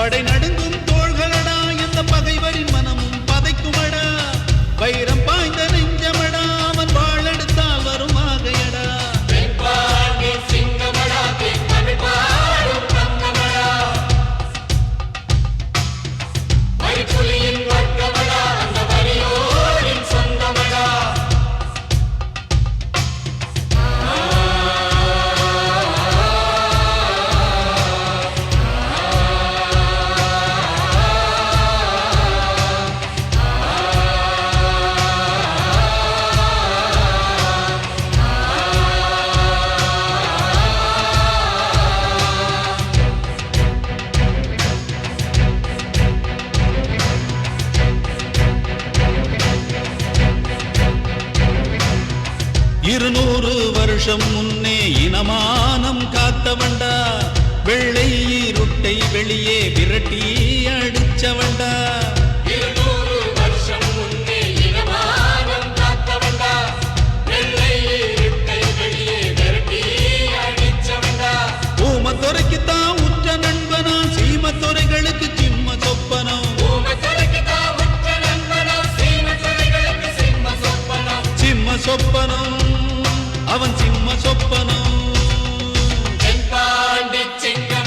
படை நடுங்க வருஷம் முன்னே இனமானம் காத்தவண்டா. வெள்ளை இருட்டை வெளியே விரட்டி அடிச்சவண்டா. இருநூறு வருஷம் முன்னே இனமானம் காத்தவன்டா வெள்ளை இருட்டை வெளியே விரட்டி அடிச்சவன்டா ஊமத்துறைக்குத்தான் உற்ற நண்பனா சீமத்துறைகளுக்கு சிம்ம சொப்பனம் ஊமத்துறைக்கு அவன் சிம்ம சொப்பனம் செங்காண்டி செங்க